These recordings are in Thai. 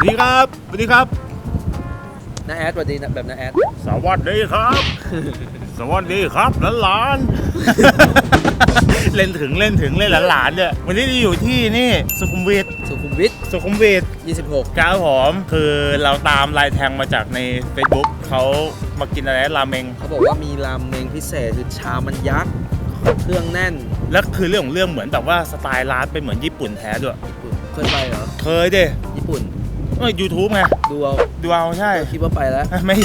สวัสดีครับ สวัสดีครับ น้าแอดสวัสดีนะแบบน้าแอดสวัสดีครับ สวัสดีครับหลานๆ เล่นถึงเล่นถึงเล่นหลานๆเนี่ยวันนี้อยู่ที่นี่สุขุมวิทสุขุมวิทสุขุมวิท26 ครับผมคือเราตามลายแทงมาจากใน Facebook เขามากินอะไรราเมง เขาบอกว่ามีรามเมงพิเศษคือชามมันยักษ์เครื่องแน่นแล้วคือเรื่องของเรื่องเหมือนแบบว่าสไตล์ร้านเป็นเหมือนญี่ปุ่นแท้ด้วย ญี่ปุ่นเคยไปเหรอ เคยดิญี่ปุ่น เอ้ยยูทูบไง ดูเอาดูเอาใช่ คิดว่าไปแล้ว ไม่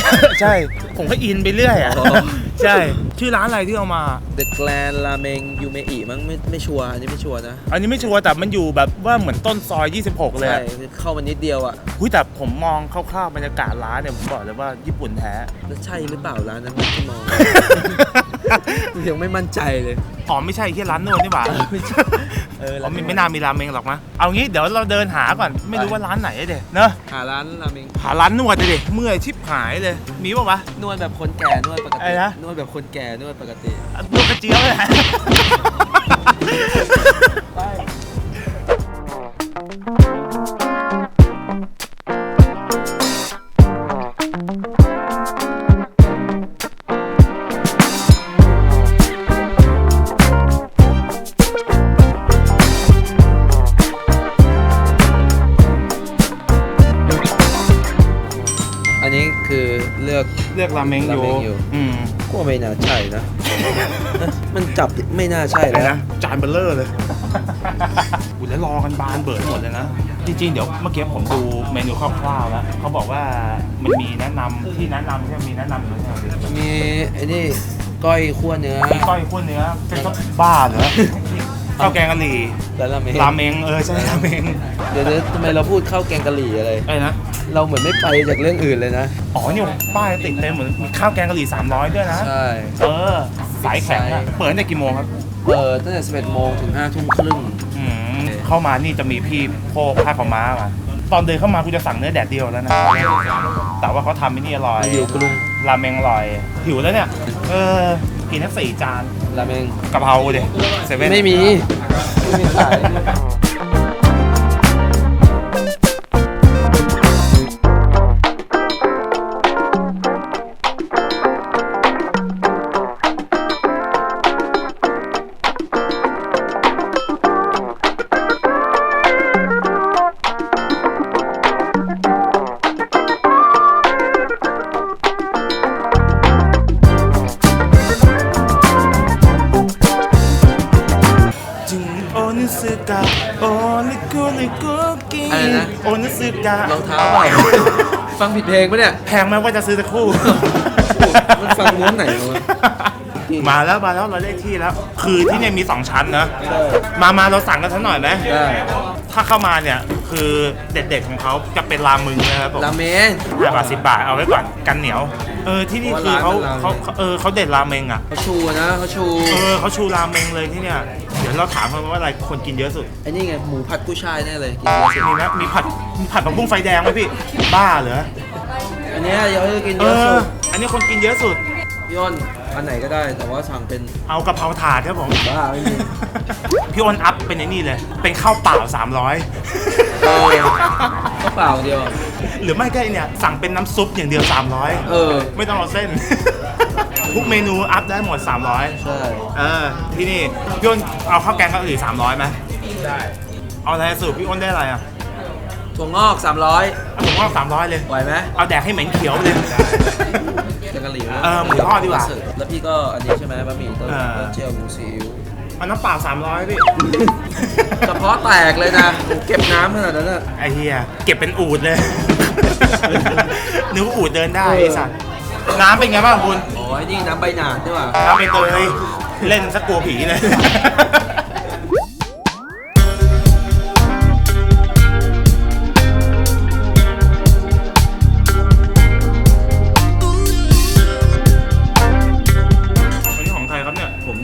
ใช่ ผมก็อินไปเรื่อยอะ อ๋อ ใช่ ชื่อร้านอะไรที่เอามา The Grand Ramen ยูเมอิมั้งไม่ไม่ชัวร์อันนี้ไม่ชัวร์นะ อันนี้ไม่ชัวร์แต่มันอยู่แบบว่าเหมือนต้นซอย 26 เลยใช่ อะเข้ามานิดเดียวอะหุ้ยแต่ผมมองคร่าวๆบรรยากาศร้านเนี่ยผมบอกเลยว่าญี่ปุ่นแท้ แล้วใช่หรือเปล่าร้านนั้นที่มอง ยังไม่มั่นใจเลยอ๋อไม่ใช่ที่ร้านนวดนี่หว่าไม่ใช่เอออ๋ร้าอนไม่ไม่น่ามีราเมงหรอกมะเอางี้เดี๋ยวเราเดินหาก่อนไม่รู้ว่าร้านไหนเด็เนอะหาร้านราเมงหาร้านนวดเลยดิเมื่อยชิบหายเลย มีป่าวะนวดแบบคนแก่นวดปกอะไรตินะนวดแบบคนแก่นวดปกตินวดกระเจียวเลย นนี้คือเลือกเลือกราเมงอยู่ราเมงอยู่อืมก็ไม่น่าใช่นะ มันจับไม่น่าใช่อะไรแล้วนะจานเบลเลอร์เลยอุ้ยแล้วรอกันบานเบิดหมดเลยนะ จริง ๆ เดี๋ยวเมื่อกี้ผมดูเมนูคร่าวๆแล้วเขาบอกว่ามันมีแนะนำที่แนะนำใช่ไหมมีแนะนำอยู่ใช่ไหมมีไอ้นี่ก้อยคั่วเนื้อมีก้อยขั้วเนื้อเป็นก็บ้าเหรอข้าวแกงกะหรี่ แล้วราเมงราเมงเออใช่ราเมงเดี๋ยวๆทำไมเราพูดข้าวแกงกะหรี่อะไร ไอ้นะ เราเหมือนไม่ไปจากเรื่องอื่นเลยนะ อ๋อเนี่ยป้ายติดเต็มเหมือนมีข้าวแกงกะหรี่300 ด้วยนะ ใช่ เออ สายแข็งอะเปิดตั้งแต่กี่โมงครับ เปิดตั้งแต่ 11 โมงถึง 5 ทุ่มครึ่ง อืมเข้ามานี่จะมีพี่โพกผ้าขาวม้ามาตอนเดินเข้ามากูจะสั่งเนื้อแดดเดียวแล้วนะ แต่ว่าเขาทำไอ้นี่อร่อยอยู่กรุง ราเมงอร่อย หิวแล้วเนี่ย เออ กินทั้งสี่จาน ราเมงกะเพราเดยเซเว่นไม่มี ไม่ โอนิสึกะรองเท้าเปล่าฟังผิดเพลงปะเนี่ย แพงไหมว่าจะซื้อสักคู่ มันฟังม้วนไหนวะ มาแล้วมาแล้วเราได้ที่แล้ว คือที่เนี่ยมี2ชั้นนะ มามาเราสั่งกันสักหน่อยไหมได้ ถ้าเข้ามาเนี่ย คือเด็ดๆของเขาจะเป็นรามึงนะครับผมราเมงห้าบาทสิบบาทเอาไว้ก่อนกันเหนียว เออที่นี่คือเขาเพราะว่าร้านเขาเขาเออเขาเด็ดราเมงอะเขาชูนะเขาชูเออเขาชูราเมงเลยที่เนี่ยเดี๋ยวเราถามเขาว่าอะไรคนกินเยอะสุดไอ้นี่ไงหมูผัดกุ้ยช่ายแน่เลยกินเยอะสุดมีไหมมีผัดมีผัดผักบุ้งไฟแดงไหมพี่บ้าเหรออันเนี้ยเดี๋ยวจะกินเอเยอะสุอดอันนี้คนกินเยอะสุดพี่อ้น อันไหนก็ได้ แต่ว่าสั่งเป็นเอากะเพราถาดครับผม บ้าไม่มี พี่อ้นอัพเป็นไอ้นี่เลย เป็นข้าวเปล่า เออ300 ก็เปล่าเดียว หรือไม่ก็ไอ้เนี่ย สั่งเป็นน้ำซุปอย่างเดียว 300 เออ ไม่ต้องเอาเส้น ทุกเมนูอัพได้หมด 300 ใช่ เออ ที่นี่ พี่อ้นเอาข้าวแกงกะหรี่300ไหมได้ เอาอะไรสูตรพี่อ้นได้อะไรอะ ถั่วงอก 300 เอาผมว่า300เลย ไหวไหมเอาแดกให้เหม็นเขียวไปเลยแกงกะหรี่เออหมูทอดดีกว่า แล้วพี่ก็อันนี้ใช่ไหมบะหมี่ต้นเออต้นเจียวหมูซีอิ๊วเอาน้ำเปล่า300พี่ กระเพาะแตกเลยนะผมเก็บน้ำขนาดนั้นอะไอ้เฮียเก็บเป็นอูดเลย นึกว่าอูดเดินได้เออไอ้สัตว์น้ำเป็นไงบ้างคุณ อ๋อไอ้นี่น้ำใบหนาดด้วยว่ะน้ำใบเตยเล่นสักกลัวผีเลย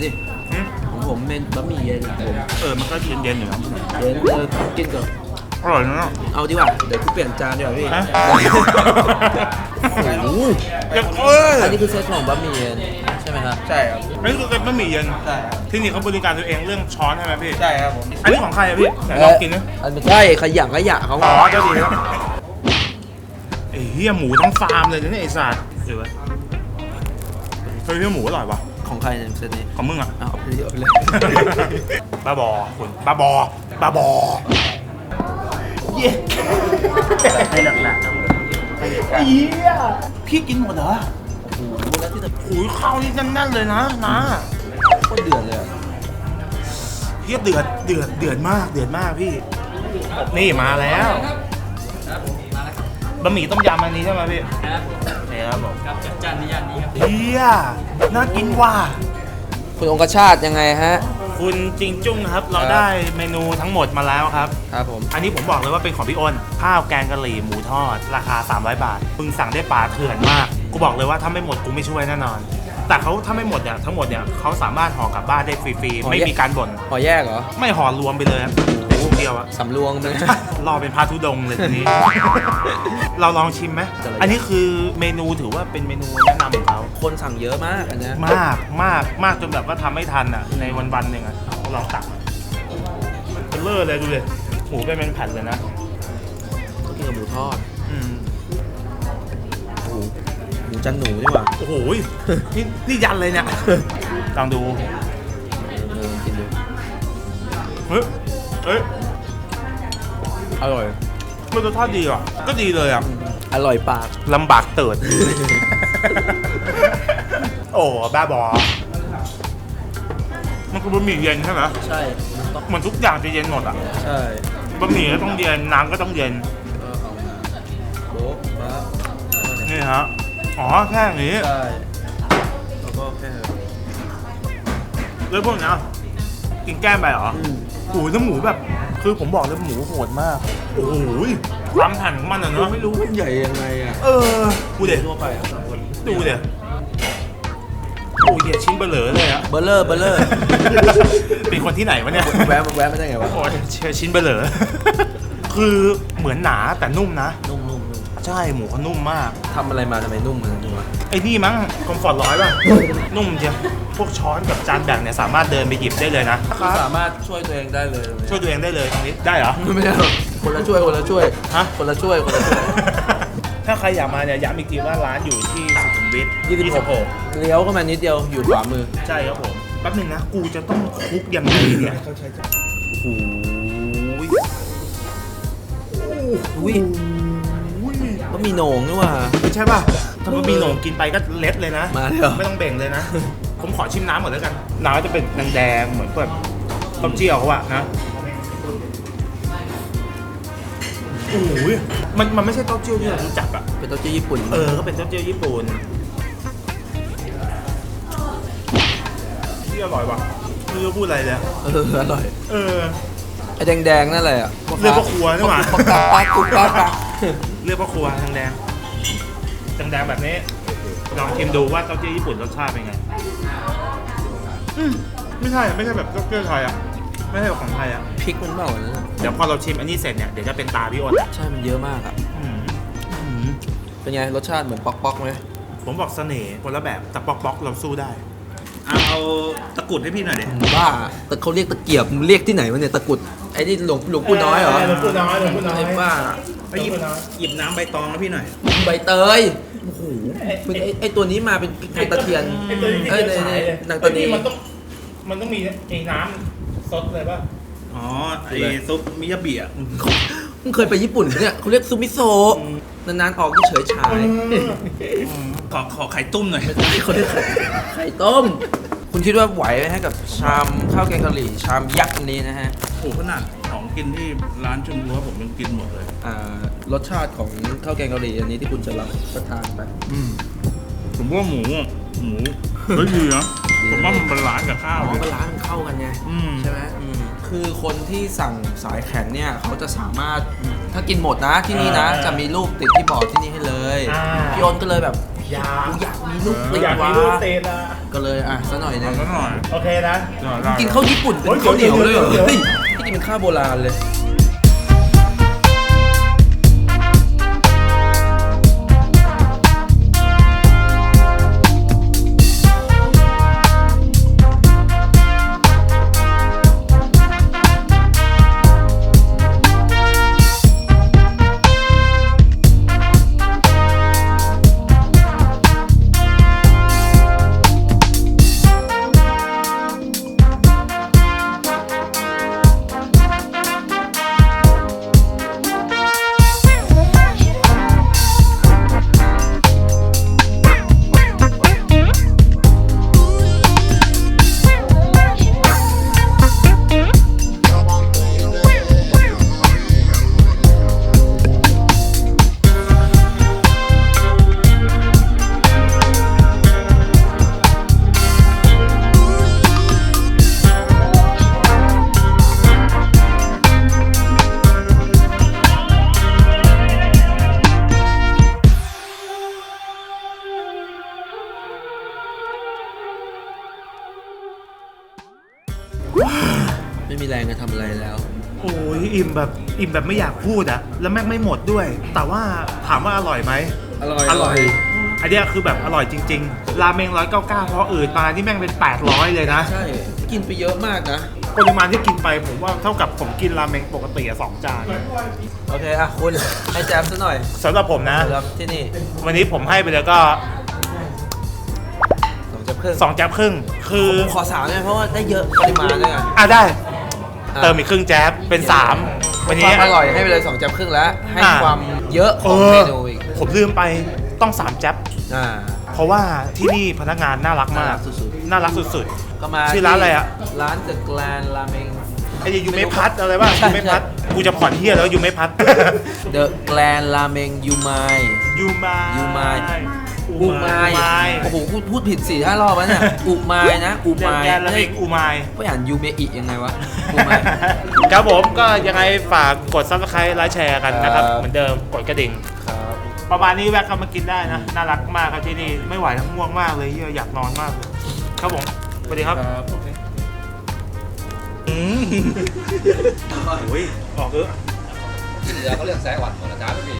ครับเนี่ยผมดิหึของผมเป็นบะหมี่เย็นผมเออ มันก็เย็นๆอยู่นะเย็นเออกินกับอร่อยนะ เอาดีกว่าเดี๋ยวกูเปลี่ยนจานดีกว่าพี่ฮะ โอ้โหเดี๋ยวเอ้ยอันนี้คือเซตของบะหมี่เย็นใช่ไหมครับใช่ครับอันนี้คือเป็นบะหมี่เย็น ใช่ครับ ที่นี่เขาบริการตัวเองเรื่องช้อนใช่ไหมพี่ ใช่ครับผม อันนี้ของใครอะพี่ไหนลองกินนะ อันไม่ใช่ขยะขยะเขาอ๋อเจ้าดีครับฮียหมูทั้งฟาร์มเลยนะเนี่ยไอ้สัตว์เดี๋ยวไว้เฮ้ยเฮียหมูอร่อยว่ะ ของใครเนี่ยเซตนี้ของมึงอะ อ้าวเอาไปเยอะเลย บ้าบอคุณบ้าบอบ้าบอเย้ให้หนักๆครับไอ้เหี้ยพี่กินหมดเหรอโอ้โหแล้วที่จะโอ้ยข้าวนี่แน่นๆเลยนะนะโคตรเดือดเลยอะเฮียเดือดเดือดเดือดมากเดือดมากพี่ นี่มาแล้ว บะหมี่ต้มยำอันนี้ใช่ไหมพี่ครับนี่ครับผมครับจัดจานนี้อันนี้ครับเฮียน่ากินว่ะคุณองคชาติยังไงฮะ คุณจริงจุ้งครับ เราครับได้เมนูทั้งหมดมาแล้วครับ ครับผม อันนี้ผมบอกเลยว่าเป็นของพี่อ้นข้าวแกงกะหรี่หมูทอด ราคา 300 บาทมึงสั่งได้ปลาเถื่อนมาก กูบอกเลยว่าถ้าไม่หมดกูไม่ช่วยแน่นอน แต่เขาถ้าไม่หมดเนี่ยทั้งหมดเนี่ยเขาสามารถห่อกลับบ้านได้ฟรีๆ ไม่มีการบ่นห่อแยกเหรอ ไม่ห่อรวมไปเลยครับในชุด เดียวอะสำรวงเลยรอเป็นพาทุดงค์เลยทีนี้ เราลองชิมไหมจะเลยอันนี้คือเมนูถือว่าเป็นเมนูแนะนำของเขาคนสั่งเยอะมากอันเนี้ยมากมากมากจนแบบว่าทำไม่ทันอะในวันวันๆหนึ่งอะลองตักเป็นเลอร์เลยดูเลยหมูเป็นเป็นแผ่นเลยนะต้องกินกับหมูทอดอืมโอ้โหหมูจันหนูนี่หว่าโอ้โหยนี่นี่ยันเลยเนี่ยลองดูเออกินดูเฮ้ยเฮ้ย อร่อย มันรสชาติดีอะ ก็ดีเลยอะอร่อยปาก ลำบากเติด โอ้บ้าบอ มันคือบะหมี่เย็นใช่ไหมใช่ต้องเหมือนทุกอย่างจะเย็นหมดอะใช่บะหมี่ก็ต้องเย็นน้ำก็ต้องเย็น เออเอามาโบ๊ะมานี่ฮะ อ๋อแค่อย่างนี้ ใช่แล้วก็แค่แล้วพวกเนี้ยกินแก้มไปเหรออืม โอ้โหแล้วหมูแบบ คือผมบอกเลยหมูโหดมาก โอ้โหความแผ่นของมันอะเนาะไม่รู้มันใหญ่ยังไงอะเออดูเด็ดทั่วไปอะดูเด็ดโอ้ยเหี้ยชิ้นเบลอเลยอะเบลเลอร์เบลเลอร์เป็นคนที่ไหนวะเนี่ย แวะแวะไม่ได้ไงวะโอ้ยเชียชิ้นเบลอ คือเหมือนหนาแต่นุ่มนะนุ่มๆนุ่ม ใช่หมูเขานุ่มมาก ทำอะไรมาทำไมนุ่มมันนุ่มวะไอ้นี่มั้งคอมฟอร์ตร้อยป่ะ นุ่มเชียวพวกช้อนกับจานแบ่งเนี่ยสามารถเดินไปหยิบได้เลยนะคือสามารถช่วยตัวเองได้เลยช่วยตัวเองได้เลยตรงนี้ได้เหรอ ไม่ได้หรอกคนละช่วยคนละช่วยฮะ คนละช่วยคนละช่วย ถ้าใครอยากมาเนี่ยย้ำอีกทีว่าร้านอยู่ที่สุขุมวิท26เลี้ยวเข้ามานิดเดียวอยู่ขวามือใช่ครับผมแป๊บหนึงนะ กูจะต้องคลุกยังไงเนี่ยโอ้ยอุ้ย ก็มีโหน่งนี่หว่าใช่ป่ะถ้ามันมีโหน่งกินไปก็เล็ดเลยนะ มาเลยเหรอ ไม่ต้องเบ่งเลยนะ ผมขอชิมน้ำก่อนแล้วกัน น้ำจะเป็นแดงๆเหมือนแบบต้มเจียวเขาอะนะโอ้ยมันมันไม่ใช่เต้าเจี้ยวที่เรารู้จักอะเป็นโต๊ะจีนญี่ปุ่นเออ ก็เป็นเต้าเจี้ยวญี่ปุ่นที่อร่อยว่ะไม่รู้จะพูดอะไรเลยอะเอออร่อยเออ ไอ้แดงๆนั่นแหละเรียกว่าครัวนี่หว่าปักปักปักปักปักปัก เรียกว่าครัวทางแดงทางแดงแบบนี้ ลองชิมดูว่าเต้าเจี้ยวญี่ปุ่นรสชาติเป็นไง อืมไม่ใช่ไม่ใช่แบบเต้าเจี้ยวไทยอะ ไม่ใช่แบบของไทยอะ พริกมันเปล่านะเดี๋ยวพอเราชิมอันนี้เสร็จเนี่ยเดี๋ยวจะเป็นตาพี่อ้นอะใช่ มันเยอะมากอะ อืมอืมเป็นไง รสชาติเหมือนป๊อกป๊อกไหมผมบอกเสน่ห์คนละแบบแต่ป๊อกป๊อกเราสู้ได้เอาเอาตะกรุดให้พี่หน่อยดิบ้าแต่เขาเรียกตะเกียบมึงเรียกที่ไหนวะเนี่ยตะกรุด ไอ้นี่หลวงหลวงปู่น้อยเหรอหลวงปู่น้อยหลวงปู่น้อยไอ้บ้า ไปหยิบหยิบน้ำใบตองให้พี่หน่อย ใบเตย โอ้โหมึงไอ้ไอ้ตัวนี้มาเป็นเป็นตะเคียนเอ้ยเนี่ยเนี่ยนางตานีมันต้อง มันต้องมีไอ้น้ำซดเลยป่ะ อ๋อ ไอซุปมิยาบิอะมึงเคยไปญี่ปุ่นปะเนี่ยเขาเรียกซูมิโซะนานๆออกเฉยชาย ขอขอไข่ตุ้มหน่อยเขาเรียกไข่ไข่ต้ม คุณคิดว่าไหวไหมฮะกับชามข้าวแกงกะหรี่ชามยักษ์อันนี้นะฮะโอ้ขนาดของกินที่ร้านชุนบัวผมยังกินหมดเลย อ่ารสชาติของข้าวแกงกะหรี่อันนี้ที่คุณจะรับประทานไปผมว่าหมูอะหมูเฮ้ยดีนะผมว่ามันบาลานซ์กับข้าวอ๋อเลยเป็นร้านมันเข้ากันไงอืม ใช่ไหมอืมคือคนที่สั่งสายแข็งเนี่ยเขาจะสามารถถ้ากินหมดนะที่นี่นะ อ่าจะมีรูปติดที่บอร์ดที่นี่ให้เลยอ่า พี่โอนก็เลยแบบอยากกูอยากมีรูปติดอยากมีวะรูปเตนอะ ก็เลยอะซะหน่อยหนึเอางซะหน่อยโอเคนะกินข้าวญี่ปุ่นเป็นโอ้ยข้าวเหนียวเลยเหรอเดี๋ยวเฮ้ยที่กินเป็นข้าวโบราณเลย อิ่มแบบอิ่มแบบไม่อยากพูดอะแล้วแม่งไม่หมดด้วย แต่ว่าถามว่าอร่อยไหมอร่อยอร่อยอันเนี้ยคือแบบอร่อยจริง ๆ ราเมงร้อยเก้าเก้าพออืดมานี่แม่งเป็น 800 เลยนะ ใช่ กินไปเยอะมากนะปริมาณที่กินไปผมว่าเท่ากับผมกินราเมงปกติอะสองจานโอเคอะคุณให้แจมซะหน่อยสำหรับผมนะสำหรับที่นี่วันนี้ผมให้ไปเลยก็สองจับครึ่ง2แจ๊บครึ่ง คือผมขอสามเนี่ยเพราะว่าได้เยอะปริมาณด้วยไงอะได้อะ เติมอีกครึ่งแจ๊บเป็น 3 วันคนี้วามอร่อยให้ไปเลยสองจับครึ่งแล้ว ให้อะความเยอะขเอองอเมนูอีก ผมลืมไปต้อง 3 แจ๊บอ่า เพราะว่าที่นี่พนักงานน่ารักมาก น่ารักสุด น่ารักสุดก็มาชื่อร้านอะไรอะร้าน The Grand Ramen ๆไอ้ยูไม่พัดอะไรบ้างใช่ ยูไม่พัดกูจะผ่อนเฮียแล้วยูไม่พัด The Grand Ramen Yumai ยูมายยูมายอูอุมา มายยโอ้โหพูดพูดผิดสี่ห้ารอบแล้วเนี่ยอุมายนะอุเดี๋ยวมายแกนแล้วเองอูมายไม่อ่านยูเมอิยังไงวะอุมายครับผมก็ยังไงฝากกด subscribe ไลค์แชร์กันนะครับครับ เหมือนเดิมกดกระดิ่งครับประมาณนี้แวะเข้ามากินได้นะ น่ารักมากครับที่นี่ไม่ไหวทั้งง่วงมากเลยเหี้ยอยากนอนมากเลยครับผมสวัสดีครับอืมโอ้ยออกเออที่เหลือก็เลือกแซะหวัดหมดแล้วจ้าพี่